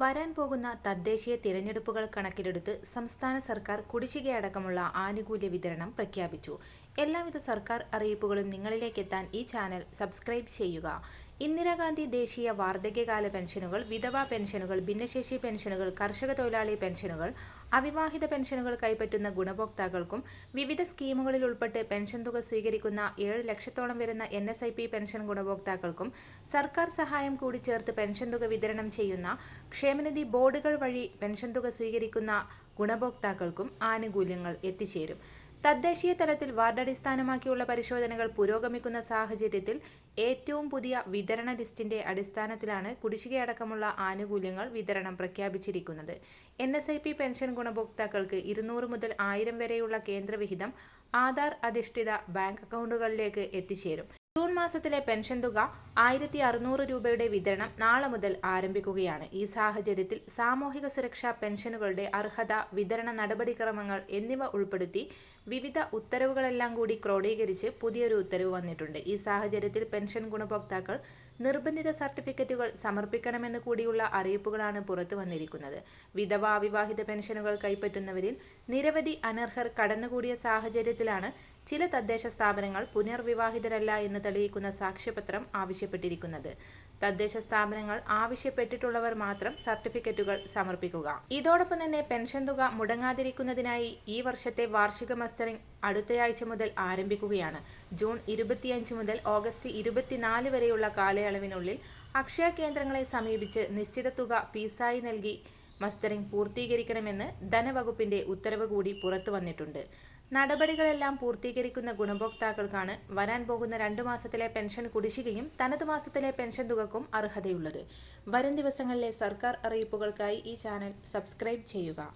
വരാൻ പോകുന്ന തദ്ദേശീയ തിരഞ്ഞെടുപ്പുകൾ കണക്കിലെടുത്ത് സംസ്ഥാന സർക്കാർ കുടിശ്ശികയടക്കമുള്ള ആനുകൂല്യ വിതരണം പ്രഖ്യാപിച്ചു. എല്ലാവിധ സർക്കാർ അറിയിപ്പുകളും നിങ്ങളിലേക്കെത്താൻ ഈ ചാനൽ സബ്സ്ക്രൈബ് ചെയ്യുക. ഇന്ദിരാഗാന്ധി ദേശീയ വാർദ്ധക്യകാല പെൻഷനുകൾ വിധവാ പെൻഷനുകൾ ഭിന്നശേഷി പെൻഷനുകൾ കർഷക തൊഴിലാളി പെൻഷനുകൾ അവിവാഹിത പെൻഷനുകൾ കൈപ്പറ്റുന്ന ഗുണഭോക്താക്കൾക്കും വിവിധ സ്കീമുകളിൽ ഉൾപ്പെട്ട് പെൻഷൻ തുക സ്വീകരിക്കുന്ന ഏഴ് ലക്ഷത്തോളം വരുന്ന N S I P pension ഗുണഭോക്താക്കൾക്കും സർക്കാർ സഹായം കൂടി ചേർത്ത് പെൻഷൻ തുക വിതരണം ചെയ്യുന്ന ക്ഷേമനിധി ബോർഡുകൾ വഴി പെൻഷൻ തുക സ്വീകരിക്കുന്ന ഗുണഭോക്താക്കൾക്കും ആനുകൂല്യങ്ങൾ എത്തിച്ചേരും. തദ്ദേശീയ തലത്തിൽ വാർഡടിസ്ഥാനമാക്കിയുള്ള പരിശോധനകൾ പുരോഗമിക്കുന്ന സാഹചര്യത്തിൽ ഏറ്റവും പുതിയ വിതരണ ലിസ്റ്റിന്റെ അടിസ്ഥാനത്തിലാണ് കുടിശ്ശികയടക്കമുള്ള ആനുകൂല്യങ്ങൾ വിതരണം പ്രഖ്യാപിച്ചിരിക്കുന്നത്. N S I P pension ഗുണഭോക്താക്കൾക്ക് ഇരുന്നൂറ് മുതൽ ആയിരം വരെയുള്ള കേന്ദ്രവിഹിതം ആധാർ അധിഷ്ഠിത ബാങ്ക് അക്കൗണ്ടുകളിലേക്ക് എത്തിച്ചേരും. ജൂൺ മാസത്തിലെ പെൻഷൻ തുക ആയിരത്തി അറുന്നൂറ് രൂപയുടെ വിതരണം നാളെ മുതൽ ആരംഭിക്കുകയാണ്. ഈ സാഹചര്യത്തിൽ സാമൂഹിക സുരക്ഷാ പെൻഷനുകളുടെ അർഹത വിതരണ നടപടിക്രമങ്ങൾ എന്നിവ ഉൾപ്പെടുത്തി വിവിധ ഉത്തരവുകളെല്ലാം കൂടി ക്രോഡീകരിച്ച് പുതിയൊരു ഉത്തരവ് വന്നിട്ടുണ്ട്. ഈ സാഹചര്യത്തിൽ പെൻഷൻ ഗുണഭോക്താക്കൾ നിർബന്ധിത സർട്ടിഫിക്കറ്റുകൾ സമർപ്പിക്കണമെന്ന് കൂടിയുള്ള അറിയിപ്പുകളാണ് പുറത്തു വന്നിരിക്കുന്നത്. വിധവ അവിവാഹിത പെൻഷനുകൾ കൈപ്പറ്റുന്നവരിൽ നിരവധി അനർഹർ കടന്നുകൂടിയ സാഹചര്യത്തിലാണ് ചില തദ്ദേശ സ്ഥാപനങ്ങൾ പുനർവിവാഹിതരല്ല എന്ന് തെളിയിക്കുന്ന സാക്ഷ്യപത്രം ആവശ്യപ്പെട്ടിരിക്കുന്നത്. തദ്ദേശ സ്ഥാപനങ്ങൾ ആവശ്യപ്പെട്ടിട്ടുള്ളവർ മാത്രം സർട്ടിഫിക്കറ്റുകൾ സമർപ്പിക്കുക. ഇതോടൊപ്പം തന്നെ പെൻഷൻ തുക മുടങ്ങാതിരിക്കുന്നതിനായി ഈ വർഷത്തെ വാർഷിക മസ്റ്ററിംഗ് അടുത്തയാഴ്ച മുതൽ ആരംഭിക്കുകയാണ്. ജൂൺ ഇരുപത്തിയഞ്ച് മുതൽ ഓഗസ്റ്റ് ഇരുപത്തിനാല് വരെയുള്ള കാലയളവിനുള്ളിൽ അക്ഷയ കേന്ദ്രങ്ങളെ സമീപിച്ച് നിശ്ചിത തുക ഫീസായി നൽകി മസ്റ്ററിംഗ് പൂർത്തീകരിക്കണമെന്ന് ധനവകുപ്പിന്റെ ഉത്തരവ് കൂടി പുറത്തു വന്നിട്ടുണ്ട്. നടപടികളെല്ലാം പൂർത്തീകരിക്കുന്ന ഗുണഭോക്താക്കൾക്കാണ് വരാൻ പോകുന്ന രണ്ടു മാസത്തിലെ പെൻഷൻ കുടിശ്ശികയും തനത് മാസത്തിലെ പെൻഷൻ തുകക്കും അർഹതയുള്ളത്. വരും ദിവസങ്ങളിലെ സർക്കാർ അറിയിപ്പുകൾക്കായി ഈ ചാനൽ സബ്സ്ക്രൈബ് ചെയ്യുക.